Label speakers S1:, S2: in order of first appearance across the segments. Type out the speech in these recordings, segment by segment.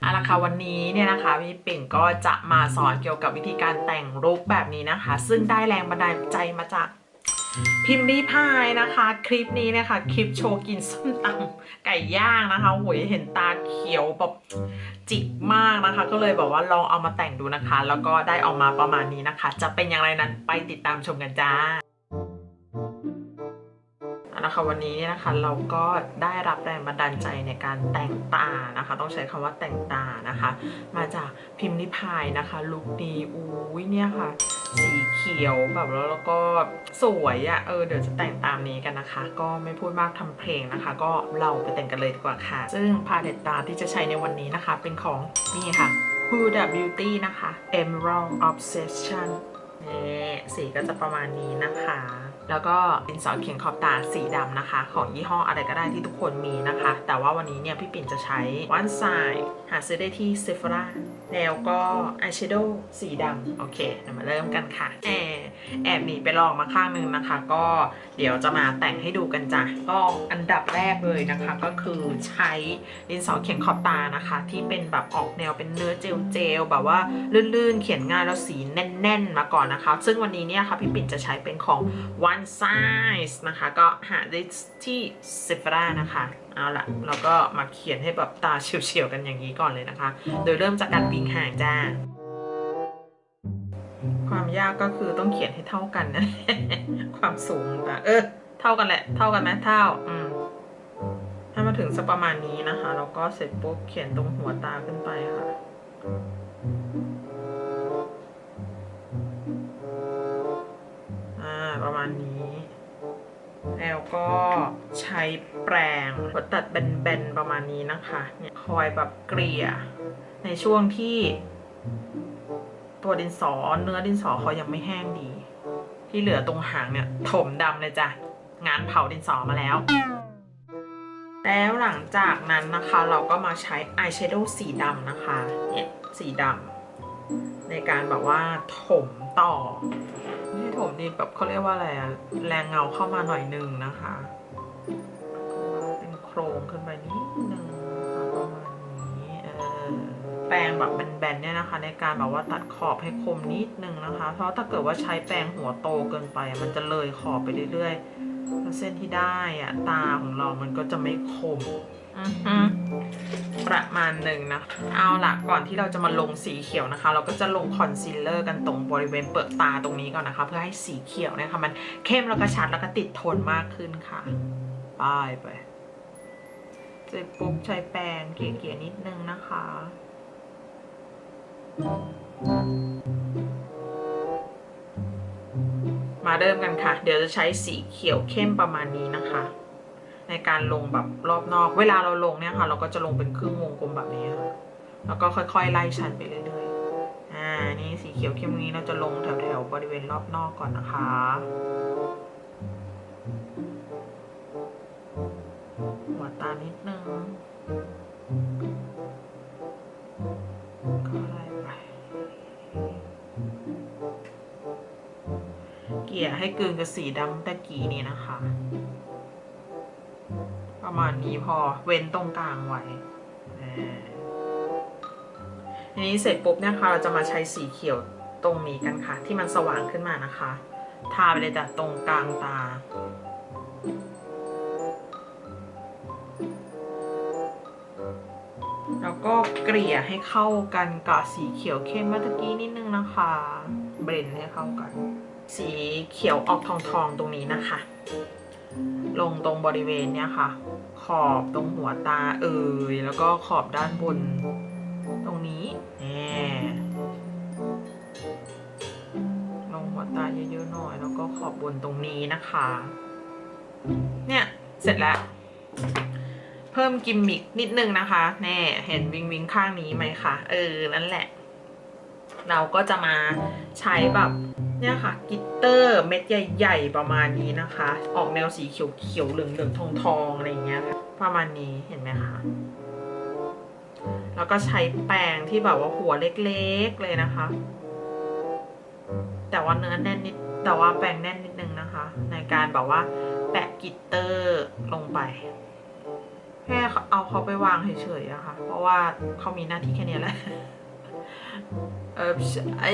S1: เอาละค่ะวันนี้เนี่ยนะคะพี่ปิ่นก็จะมาสอนเกี่ยวกับวิธีการแต่งลุคแบบนี้นะคะ ซึ่งได้แรงบันดาลใจมาจากพิมพ์รีพายนะคะ คลิปนี้นะคะคลิปโชว์กินส้มตำไก่ย่างนะคะโหยเห็นตาเขียวแบบจิกมากนะคะ ก็เลยบอกว่าลองเอามาแต่งดูนะคะ แล้วก็ได้ออกมาประมาณนี้นะคะ จะเป็นอย่างไรนั้นไปติดตามชมกันจ้า เอาละค่ะวันนี้เนี่ยนะคะเราก็ได้รับแรงบันดาลใจในการแต่งตานะคะ ต้องใช้คำว่าแต่งตานะคะ มาจากพิมพ์นิพายนะคะลุคนี้อุ้ยเนี่ยค่ะ สีเขียวแบบแล้วแล้วก็สวยอะ่ะเออเดี๋ยวจะแต่งตามนี้กันนะคะ ก็ไม่พูดมากทำเพลงนะคะ ก็เราไปแต่งกันเลยดีกว่าค่ะ ซึ่งพาเลตตาที่จะใช้ในวันนี้นะคะ เป็นของนี่ค่ะ Huda Beauty นะคะ Emerald Obsession นี่สีก็จะประมาณนี้นะคะ แล้วก็ดินสอเขียนขอบตาสีดำนะคะ ของยี่ห้ออะไรก็ได้ที่ทุกคนมีนะคะ แต่ว่าวันนี้เนี่ยพี่ปิ่นจะใช้วันไซหาซื้อได้ที่ Sephora แล้วก็อายแชโดว์สีดำโอเคเดี๋ยวมาเริ่มกันค่ะ แอบแอบหนีไปลองมาข้างนึงนะคะ ก็เดี๋ยวจะมาแต่งให้ดูกันจ้ะก็อันดับแรกเลยนะคะ ก็คือใช้ดินสอเขียนขอบตานะคะ ที่เป็นแบบออกแนวเป็นเนื้อเจลเจลแบบว่าลื่นๆ เขียนง่ายแล้วสีแน่น ๆ มาก่อนนะคะ ซึ่งวันนี้เนี่ยค่ะพี่ปิ่นจะใช้เป็นของ one size นะคะ ก็หาได้ที่ Sephora นะคะ เอาละเราก็มาเขียนให้แบบตาเฉียวๆกันอย่างนี้ก่อนเลยนะคะ โดยเริ่มจากการวิงห่างจ้า ความยากก็คือต้องเขียนให้เท่ากันนะ ความสูงตาเออ เท่ากันแหละ เท่ากันไหมเท่า อืมให้มาถึงสักประมาณนี้นะคะ แล้วก็เสร็จปุ๊บเขียนตรงหัวตาขึ้นไปค่ะ แล้วก็ใช้แปรงตัดแบนๆประมาณนี้นะคะเนี่ยคอยแบบเกลี่ย ในช่วงที่ตัวดินสอเนื้อดินสอเขายังไม่แห้งดี ที่เหลือตรงหางเนี่ยถมดำเลยจ้ะงานเผาดินสอมาแล้ว แล้วหลังจากนั้นนะคะเราก็มาใช้อายแชโดว์สีดำนะคะเนี่ยสีดำในการแบบว่าถมต่อ ใช่ถมดีแบบเขาเรียกว่าอะไรอะแรงเงาเข้ามาหน่อยหนึ่งนะคะ เป็นโครงขึ้นไปนิดนึงประมาณนี้เออแปรงแบบแบนๆเนี่ยนะคะ ในการแบบว่าตัดขอบให้คมนิดนึงนะคะ เพราะถ้าเกิดว่าใช้แปรงหัวโตเกินไป มันจะเลยขอบไปเรื่อยๆแล้วเส้นที่ได้อะตาของเรามันก็จะไม่คม ประมาณหนึ่งนะ เอาละก่อนที่เราจะมาลงสีเขียวนะคะ เราก็จะลงคอนซีลเลอร์กันตรงบริเวณเปลือกตาตรงนี้ก่อนนะคะ เพื่อให้สีเขียวเนี่ยค่ะมันเข้มแล้วก็ชัดแล้วก็ติดทนมากขึ้นค่ะป้ายไปเสร็จปุ๊บใช้แปรงเกลี่ยๆนิดนึงนะคะมาเริ่มกันค่ะ เดี๋ยวจะใช้สีเขียวเข้มประมาณนี้นะคะ ในการลงแบบรอบนอก เวลาเราลงเนี่ยค่ะเราก็จะลงเป็นครึ่งวงกลมแบบนี้ค่ะแล้วก็ค่อยๆ ไล่ชั้นไปเรื่อยๆ อ่า นี่สีเขียวเข้มนี้เราจะลงแถวๆบริเวณรอบนอกก่อนนะคะหัวตานิดนึงก็ไล่ไป เกี่ยให้เกลืนกับสีดำตะกี้นี้นะคะ ประมาณนี้พอเว้นตรงกลางไว้ทีนี้เสร็จปุ๊บเนี่ยค่ะเราจะมาใช้สีเขียวตรงนี้กันค่ะ ที่มันสว่างขึ้นมานะคะ ทาไปเลยจ้ะตรงกลางตา แล้วก็เกลี่ยให้เข้ากันกับสีเขียวเข้มเมื่อกี้นิดนึงนะคะ เบรนให้เข้ากัน สีเขียวออกทองทองๆตรงนี้นะคะ ลงตรงบริเวณเนี่ยค่ะ ขอบตรงหัวตาเอ่ยแล้วก็ขอบด้านบน ตรงนี้แหมลงหัวตาเยอะๆหน่อย แล้วก็ขอบบนตรงนี้นะคะ เนี่ยเสร็จแล้ว เพิ่มกิมมิกนิดนึงนะคะแน่เห็นวิงวิงข้างนี้ไหมคะเออนั่นแหละ เราก็จะมาใช้แบบ เนี่ยค่ะกิตเตอร์เม็ดใหญ่ๆประมาณนี้นะคะ ออกแนวสีเขียวๆเหลืองๆทองๆอะไรอย่างเงี้ยค่ะประมาณนี้เห็นไหมคะแล้วก็ใช้แป้งที่แบบว่าหัวเล็กๆเลยนะคะ แต่ว่าเนื้อแน่นนิดแต่ว่าแป้งแน่นนิดนึงนะคะ ในการแบบว่าแปะกิตเตอร์ลงไปแค่เอาเขาไปวางเฉยๆอะคะ เพราะว่าเขามีหน้าที่แค่นี้แหละ เออไอ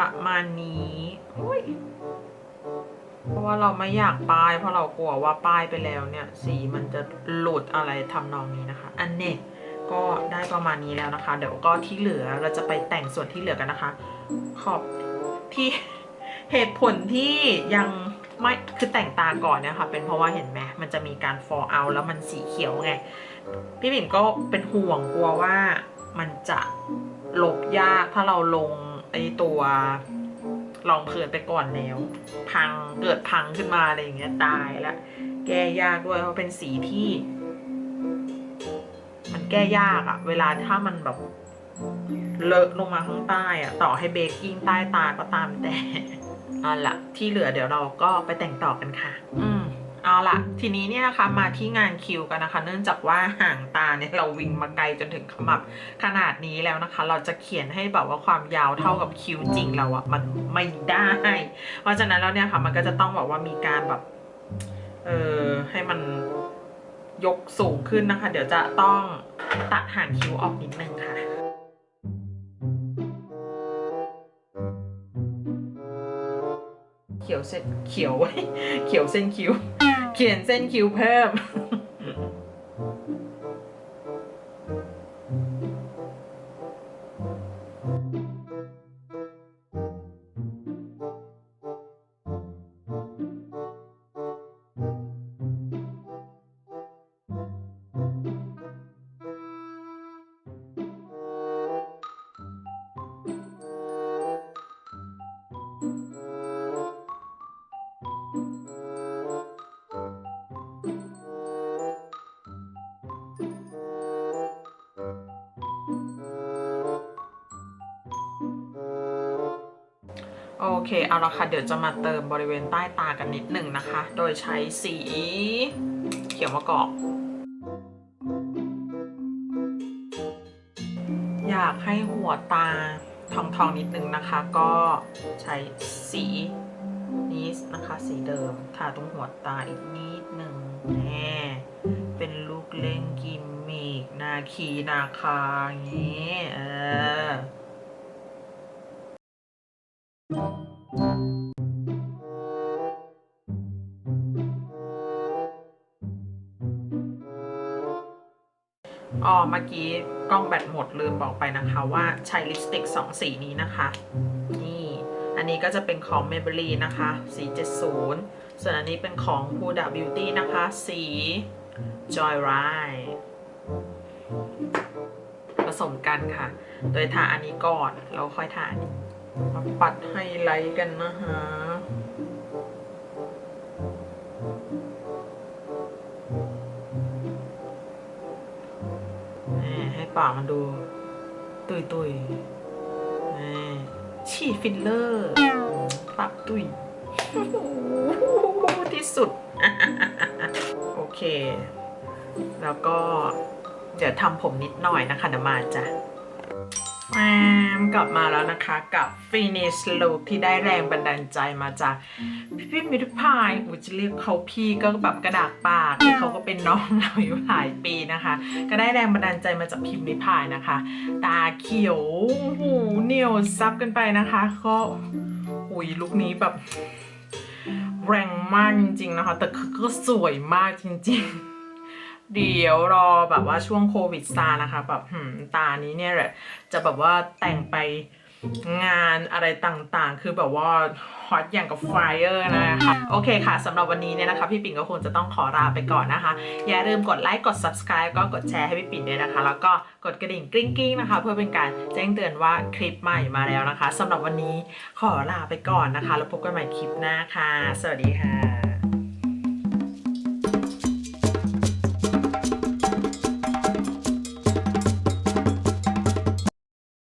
S1: ประมาณนี้เพราะว่าเราไม่อยากป้าย เพราะเรากลัวว่าป้ายไปแล้วเนี่ย สีมันจะหลุดอะไรทำนองนี้นะคะ อันเนี้ยก็ได้ประมาณนี้แล้วนะคะ เดี๋ยวก็ที่เหลือเราจะไปแต่งส่วนที่เหลือกันนะคะ ขอบที่เหตุผลที่ยังไม่คือแต่งตาก่อนเนี่ยค่ะเป็นเพราะว่าเห็นไหมมันจะมีการ fall out แล้วมันสีเขียวไง พี่บิ่มก็เป็นห่วงกลัวว่ามันจะลบยากถ้าเราลง ไอตัวรองพื้นไปก่อนแล้ว พังเกิดพังขึ้นมาอะไรอย่างเงี้ยตายแล้วแก้ยากด้วยเพราะเป็นสีที่ มันแก้ยากอะเวลาถ้ามันแบบเลอะลงมาข้างใต้อะต่อให้เบกกิ้งใต้ตาก็ตามแต่เอาละที่เหลือเดี๋ยวเราก็ไปแต่งต่อกันค่ะ อืม เอาละทีนี้เนี่ยนะคะมาที่งานคิวกันนะคะ เนื่องจากว่าห่างตาเนี่ยเราวิ่งมาไกลจนถึงขมับขนาดนี้แล้วนะคะ เราจะเขียนให้แบบว่าความยาวเท่ากับคิวจริงเราอะมันไม่ได้ เพราะฉะนั้นแล้วเนี่ยค่ะมันก็จะต้องแบบว่ามีการแบบเออให้มันยกสูงขึ้นนะคะ เดี๋ยวจะต้องตัดห่างคิ้วออกนิดนึงค่ะเขียวเส้นเขียวเขียวเส้นคิ้ว เขียนเส้นคิ้วเพิ่ม โอเคเอาละค่ะ เดี๋ยวจะมาเติมบริเวณใต้ตากันนิดหนึ่งนะคะ โดยใช้สีเขียวมะกอก อยากให้หัวตาทองทองๆนิดนึงนะคะ ก็ใช้สีนี้นะคะสีเดิมทาตรงหัวตาอีกนิดหนึ่งแน่เป็นลูกเล่นกิมมิกนาคีนาคาอย่างนี้เออ เมื่อกี้กล้องแบตหมดลืมบอกไปนะคะว่าใช้ลิปสติก 2 สีนี้นะคะ นี่อันนี้ก็จะเป็นของ Maybelline นะคะ สี 70 ส่วนอันนี้เป็นของ Huda Beauty นะคะ สี Joyride ผสมกันค่ะ โดยทาอันนี้ก่อน แล้วค่อยทาอันนี้มาปัดไฮไลท์กันนะคะ ปากมันดู ตุยตุยฉีดฟิลเลอร์ปากตุยที่สุด โอเค แล้วก็เดี๋ยวทำผมนิดหน่อยนะคะเดี๋ยวมาจ้ะ แอมกลับมาแล้วนะคะกับ finish look ที่ได้แรงบันดาลใจมาจากพี่พี่มิตรพายอูจะเรียกเขาพี่ก็แบบกระดาษปากคือเขาก็เป็นน้องเราอยู่หลายปีนะคะ ก็ได้แรงบันดาลใจมาจากพิมพ์นิพายนะคะ ตาเขียวหูเหนียวซับกันไปนะคะ ก็อุ้ยลุคนี้แบบแรงมากจริงๆนะคะ แต่ก็สวยมากจริงๆ เดี๋ยวรอแบบว่าช่วงโควิดซานะคะแบบหืมตานี้เนี่ยแหละจะแบบว่าแต่งไปงานอะไรต่างๆ คือแบบว่าฮอตอย่างกับไฟเออร์นะคะโอเคค่ะสำหรับวันนี้เนี่ยนะคะ พี่ปิ่นก็คงจะต้องขอลาไปก่อนนะคะ อย่าลืมกดไลค์กด subscribe ก็กดแชร์ให้พี่ปิ่นด้วยนะคะ แล้วก็กดกระดิ่งกริ๊งกริ๊งๆนะคะ เพื่อเป็นการแจ้งเตือนว่าคลิปใหม่มาแล้วนะคะสำหรับวันนี้ขอลาไปก่อนนะคะ แล้วพบกันใหม่คลิปหน้าค่ะ สวัสดีค่ะ